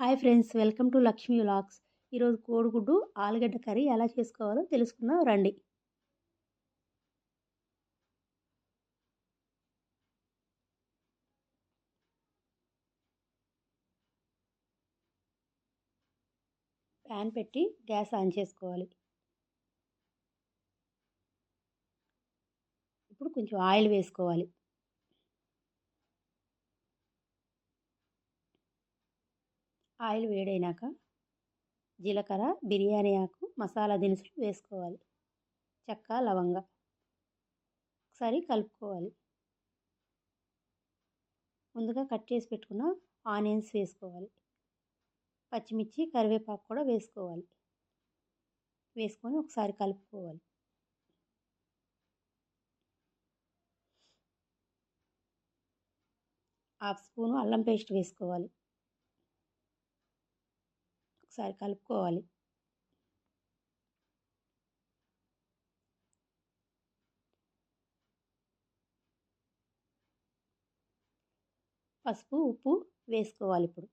Hi friends welcome to Lakshmi vlogs. ఈరోజు కోడిగుడ్డు ఆలుగడ్డ కర్రీ ఎలా చేసుకోవాలో తెలుసుకుందాం రండి. ప్యాన్ పెట్టి గ్యాస్ ఆన్ చేసుకోవాలి. ఇప్పుడు కొంచెం ఆయిల్ వేసుకోవాలి. ఆయిల్ వేడైనాక జీలకర్ర బిర్యానీ ఆకు మసాలా దినుసులు వేసుకోవాలి. చెక్క లవంగ ఒకసారి కలుపుకోవాలి. ముందుగా కట్ చేసి పెట్టుకున్న ఆనియన్స్ వేసుకోవాలి. పచ్చిమిర్చి కరివేపాకు కూడా వేసుకోవాలి. వేసుకొని ఒకసారి కలుపుకోవాలి. హాఫ్ స్పూను అల్లం పేస్ట్ వేసుకోవాలి. ఒకసారి కలుపుకోవాలి. పసుపు ఉప్పు వేసుకోవాలి ఇప్పుడు.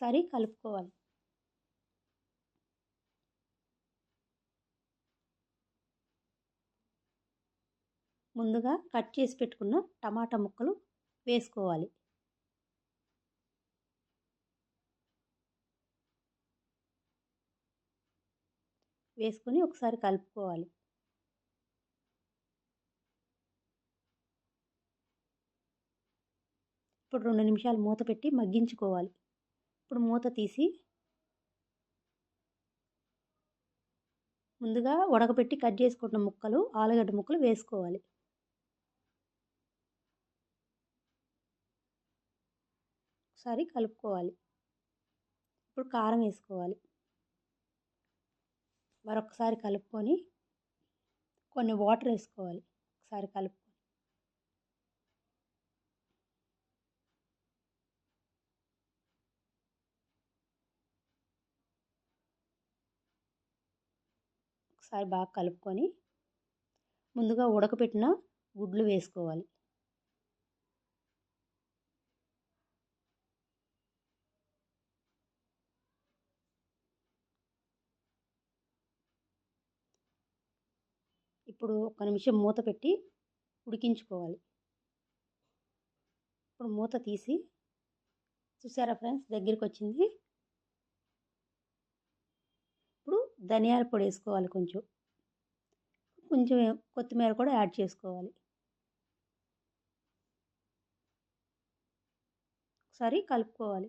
ఒకసారి కలుపుకోవాలి. ముందుగా కట్ చేసి పెట్టుకున్న టమాటా ముక్కలు వేసుకోవాలి. వేసుకొని ఒకసారి కలుపుకోవాలి. ఇప్పుడు రెండు నిమిషాలు మూత పెట్టి మగ్గించుకోవాలి. ఇప్పుడు మూత తీసి ముందుగా ఉడకబెట్టి కట్ చేసుకుంటున్న ముక్కలు ఆలుగడ్డ ముక్కలు వేసుకోవాలి. ఒకసారి కలుపుకోవాలి. ఇప్పుడు కారం వేసుకోవాలి. మరొకసారి కలుపుకొని కొన్ని వాటర్ వేసుకోవాలి. ఒకసారి కలుపు ఒకసారి బాగా కలుపుకొని ముందుగా ఉడకపెట్టిన గుడ్లు వేసుకోవాలి. ఇప్పుడు ఒక నిమిషం మూత పెట్టి ఉడికించుకోవాలి. ఇప్పుడు మూత తీసి చూసారా ఫ్రెండ్స్ దగ్గరికి వచ్చింది ఇప్పుడు ధనియాల పొడి వేసుకోవాలి కొంచెం. కొంచెం కొత్తిమీర కూడా యాడ్ చేసుకోవాలి. ఒకసారి కలుపుకోవాలి.